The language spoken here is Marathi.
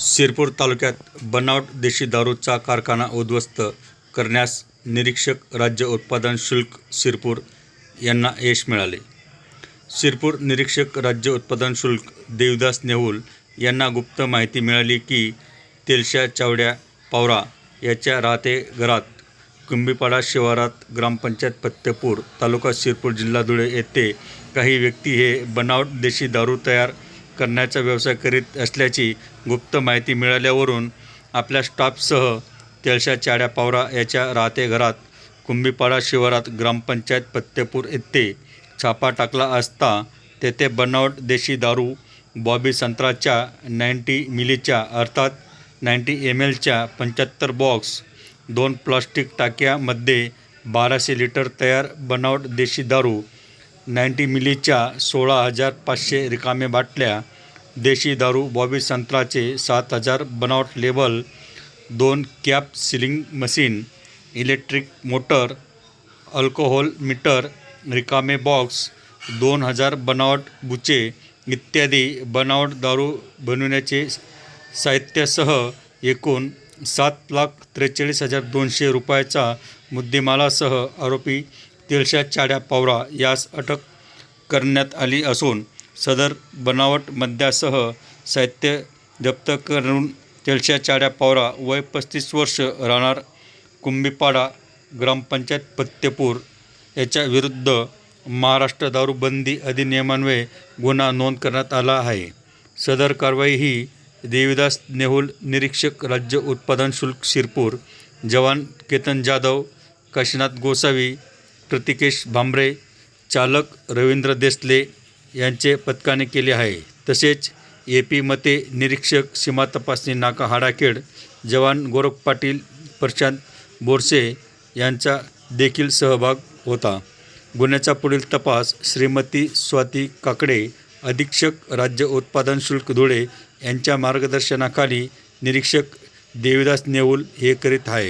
शिरपूर तालुक्यात बनावट देशी दारूचा कारखाना उद्ध्वस्त करण्यास निरीक्षक राज्य उत्पादन शुल्क शिरपूर यांना यश मिळाले. शिरपूर निरीक्षक राज्य उत्पादन शुल्क देवदास नेहुल यांना गुप्त माहिती मिळाली की तेलशा चावड्या पावरा याच्या राहते घरात कुंभीपाडा शिवारात ग्रामपंचायत पत्तेपूर तालुका शिरपूर जिल्हा धुळे येथे काही व्यक्ती हे बनावट देशी दारू तयार करण्याचा व्यवसाय करीत असल्याची गुप्त माहिती मिळाल्यावरून आपल्या स्टाफसह तेलशा चाड्या पावरा याच्या राहते घरात कुंभीपाडा शिवारात ग्रामपंचायत पत्तेपूर येथे छापा टाकला असता तेथे बनावट देशी दारू बॉबी संत्राच्या नाईंटी मिलीच्या अर्थात नाईंटी एम एलच्या पंच्याहत्तर बॉक्स दोन प्लास्टिक टाक्यामध्ये बाराशे लिटर तयार बनावट देशी दारू नाईंटी मिलीच्या सोळा हजार पाचशे रिकामे बाटल्या देशी दारू बॉबी संत्राचे सात हजार बनावट लेबल दोन cap sealing machine electric motor alcohol meter रिकामे बॉक्स दोन हजार बनावट बुचे इत्यादी बनावट दारू बनविण्याचे साहित्यासह एकूण सात लाख त्रेचाळीस हजार दोनशे रुपयाचा मुद्देमालासह आरोपी तेलशा चाड्या पावरा यास अटक करण्यात आली असून सदर बनावट मद्यासह साहित्य जप्त करून तेलशा चाड्या पावरा वय पस्तीस वर्ष राहणार कुंभीपाडा ग्रामपंचायत फत्तेपूर याच्या विरुद्ध महाराष्ट्र दारूबंदी अधिनियमान्वये गुन्हा नोंद करण्यात आला आहे. सदर कारवाई ही देवीदास नेहुल निरीक्षक राज्य उत्पादन शुल्क शिरपूर जवान केतन जाधव काशीनाथ गोसावी प्रतिकेश भांबरे चालक रवींद्र देसले यांचे पथकाने केले आहे. तसेच ए पी मते निरीक्षक सीमा तपासणी नाका हाडाखेड जवान गोरख पाटील प्रशांत बोरसे यांचा देखील सहभाग होता. गुन्ह्याचा पुढील तपास श्रीमती स्वाती काकडे अधीक्षक राज्य उत्पादन शुल्क धुळे यांच्या मार्गदर्शनाखाली निरीक्षक देविदास नेऊल हे करीत आहे.